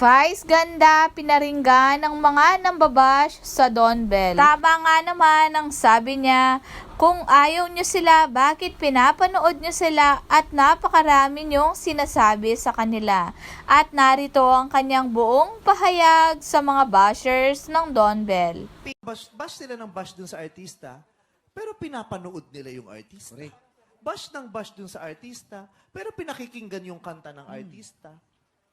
Vice ganda pinaringgan ng mga nambabash sa Don Bell. Tama nga naman ang sabi niya, kung ayaw niyo sila, bakit pinapanood niyo sila at napakarami niyong sinasabi sa kanila. At narito ang kanyang buong pahayag sa mga bashers ng Don Bell. bash, bash sila ng bash dun sa artista, pero pinapanood nila yung artista. Bash ng bash dun sa artista, pero pinakikinggan yung kanta ng artista.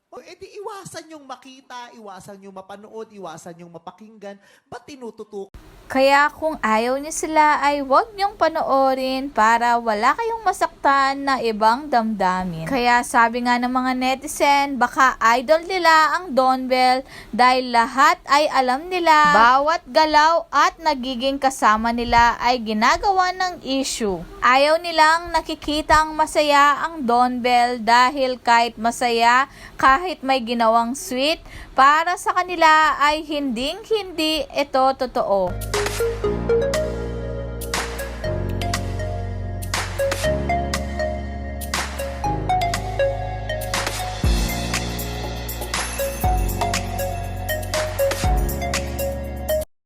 O edi iwasan yung makita, iwasan yung mapanood, iwasan yung mapakinggan. Ba't tinututok Kaya kung ayaw niyo sila ay huwag niyong panoorin para wala kayong masaktan na ibang damdamin. Kaya sabi nga ng mga netizen, baka idol nila ang Don Bell dahil lahat ay alam nila bawat galaw at nagiging kasama nila ay ginagawa ng issue. Ayaw nilang nakikita ang masaya ang Don Bell dahil kahit masaya, kahit may ginawang sweet, para sa kanila ay hinding hindi ito totoo. thank you